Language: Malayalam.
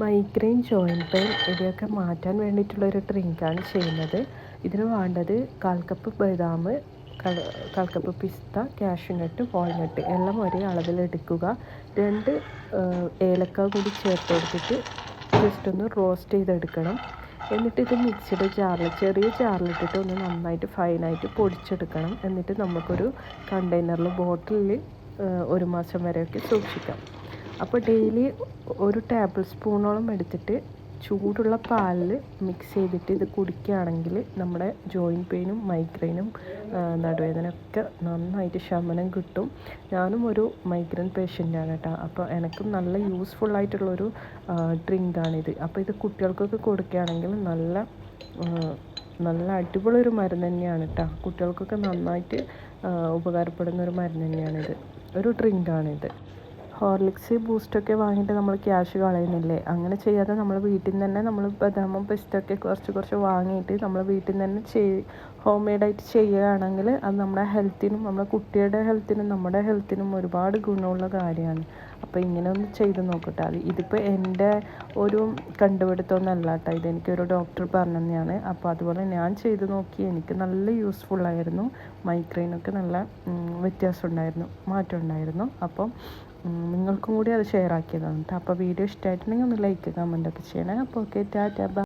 മൈഗ്രെയിൻ ജോയിന്റ് പെയിൻ ഇവയൊക്കെ മാറ്റാൻ വേണ്ടിയിട്ടുള്ളൊരു ഡ്രിങ്കാണ് ചെയ്യുന്നത്. ഇതിന് വേണ്ടത് കാൽ കപ്പ് ബദാം കാൽ കപ്പ് പിസ്ത കാഷ്യൂനട്ട് വാൾനട്ട് എല്ലാം ഒരേ അളവിൽ എടുക്കുക. രണ്ട് ഏലക്ക കൂടി ചേർത്ത് കൊടുത്തിട്ട് ജസ്റ്റ് ഒന്ന് റോസ്റ്റ് ചെയ്തെടുക്കണം. എന്നിട്ട് ഇത് മിക്സിയുടെ ജാറിൽ ചെറിയ ജാറിലിട്ടിട്ട് ഒന്ന് നന്നായിട്ട് ഫൈനായിട്ട് പൊടിച്ചെടുക്കണം. എന്നിട്ട് നമുക്കൊരു കണ്ടെയ്നറിൽ ബോട്ടിലിൽ ഒരു മാസം വരെയൊക്കെ സൂക്ഷിക്കാം. അപ്പോൾ ഡെയിലി ഒരു ടേബിൾ സ്പൂണോളം എടുത്തിട്ട് ചൂടുള്ള പാലിൽ മിക്സ് ചെയ്തിട്ട് ഇത് കുടിക്കുകയാണെങ്കിൽ നമ്മുടെ ജോയിന്റ് പെയിനും മൈഗ്രെയിനും നടുവേദനയൊക്കെ നന്നായിട്ട് ശമനം കിട്ടും. ഞാനും ഒരു മൈഗ്രെയിൻ പേഷ്യന്റാണ് കേട്ടോ. അപ്പോൾ എനിക്കും നല്ല യൂസ്ഫുൾ ആയിട്ടുള്ളൊരു ഡ്രിങ്കാണിത് അപ്പോൾ ഇത് കുട്ടികൾക്കൊക്കെ കൊടുക്കുകയാണെങ്കിൽ നല്ല നല്ല അടിപൊളി ഒരു മരുന്ന് തന്നെയാണ് കേട്ടോ. കുട്ടികൾക്കൊക്കെ നന്നായിട്ട് ഉപകാരപ്പെടുന്ന ഒരു മരുന്ന് തന്നെയാണിത്. ഒരു ഡ്രിങ്കാണിത് ഹോർലിക്സ് ബൂസ്റ്റൊക്കെ വാങ്ങിയിട്ട് നമ്മൾ ക്യാഷ് കളയുന്നില്ലേ? അങ്ങനെ ചെയ്യാതെ നമ്മൾ വീട്ടിൽ നിന്ന് തന്നെ നമ്മൾ ബദാമും പിസ്റ്റൊക്കെ കുറച്ച് കുറച്ച് വാങ്ങിയിട്ട് നമ്മൾ വീട്ടിൽ നിന്ന് തന്നെ ചെയ് ഹോം മെയ്ഡായിട്ട് ചെയ്യുകയാണെങ്കിൽ അത് നമ്മുടെ ഹെൽത്തിനും നമ്മുടെ കുട്ടിയുടെ ഹെൽത്തിനും നമ്മുടെ ഹെൽത്തിനും ഒരുപാട് ഗുണമുള്ള കാര്യമാണ്. അപ്പോൾ ഇങ്ങനെ ഒന്ന് ചെയ്ത് നോക്കട്ടെ. അത് ഇതിപ്പോൾ എന്റെ ഒരു കണ്ടുപിടുത്തമൊന്നല്ല കേട്ടോ. ഇതെനിക്കൊരു ഡോക്ടർ പറഞ്ഞതാണ് അപ്പോൾ അതുപോലെ ഞാൻ ചെയ്ത് നോക്കി എനിക്ക് നല്ല യൂസ്ഫുള്ളായിരുന്നു മൈഗ്രെയിനൊക്കെ നല്ല വ്യത്യാസം ഉണ്ടായിരുന്നു. മാറ്റം ഉണ്ടായിരുന്നു. അപ്പം നിങ്ങൾക്കും കൂടി അത് ഷെയർ ആക്കിയതാണ് കേട്ടോ അപ്പോൾ വീഡിയോ ഇഷ്ടമായിട്ടുണ്ടെങ്കിൽ ഒന്ന് ലൈക്ക് കമന്റ് ഒക്കെ ചെയ്യണേ. അപ്പോൾ ഓക്കെ ടാറ്റ